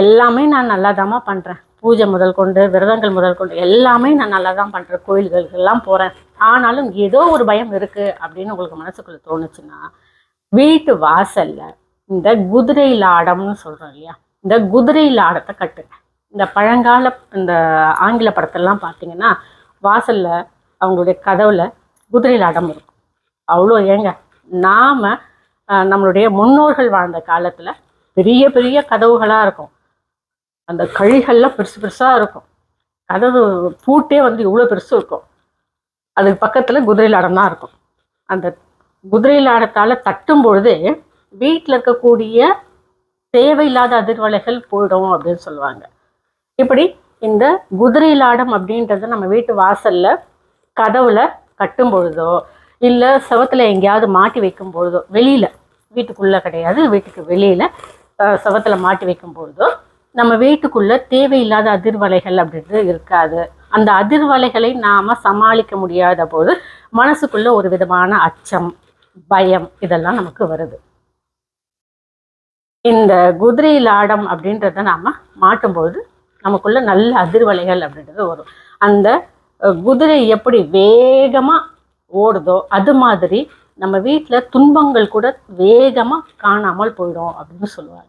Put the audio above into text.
எல்லாமே நான் நல்லாதாம்மா பண்ணுறேன் பூஜை முதல் கொண்டு விரதங்கள் முதல் கொண்டு எல்லாமே நான் நல்லா தான் பண்ணுறேன் கோயில்களுக்கெல்லாம் போகிறேன் ஆனாலும் ஏதோ ஒரு பயம் இருக்குது அப்படின்னு உங்களுக்கு மனசுக்குள்ளே தோணுச்சுன்னா வீட்டு வாசலில் இந்த குதிரை லாடம்னு சொல்கிறோம் இல்லையா? இந்த குதிரை லாடத்தை கட்டுங்க. இந்த பழங்கால இந்த ஆங்கில படத்தெல்லாம் பார்த்தீங்கன்னா வாசலில் அவங்களுடைய கதவில் குதிரை லாடம் இருக்கும். அவ்வளோ ஏங்க. நாம் நம்மளுடைய முன்னோர்கள் வாழ்ந்த காலத்தில் பெரிய பெரிய கதவுகளாக இருக்கும். அந்த கழிகள்லாம் பெருசு பெருசாக இருக்கும். கதவு பூட்டே வந்து இவ்வளோ பெருசு இருக்கும். அதுக்கு பக்கத்தில் குதிரை லாடம் தான் இருக்கும். அந்த குதிரை லாடத்தால தட்டும் பொழுதே வீட்டில் இருக்கக்கூடிய தேவையில்லாத அதிர்வலைகள் போயிடும் அப்படின்னு சொல்லுவாங்க. இப்படி இந்த குதிரை லாடம் அப்படின்றத நம்ம வீட்டு வாசலில் கதவுல கட்டும் பொழுதோ இல்லை செவத்தில் எங்கேயாவது மாட்டி வைக்கும் பொழுதோ வெளியில் வீட்டுக்குள்ளே கிடையாது வீட்டுக்கு வெளியில் செவத்தில் மாட்டி வைக்கும் பொழுதோ நம்ம வீட்டுக்குள்ள தேவையில்லாத அதிர்வலைகள் அப்படின்றது இருக்காது. அந்த அதிர்வலைகளை நாம சமாளிக்க முடியாத போது மனசுக்குள்ள ஒரு விதமான அச்சம் பயம் இதெல்லாம் நமக்கு வருது. இந்த குதிரை லாடம் அப்படின்றத நாம மாட்டும்போது நமக்குள்ள நல்ல அதிர்வலைகள் அப்படின்றது வரும். அந்த குதிரை எப்படி வேகமா ஓடுதோ அது மாதிரி நம்ம வீட்டில் துன்பங்கள் கூட வேகமாக காணாமல் போயிடும் அப்படின்னு சொல்லுவாங்க.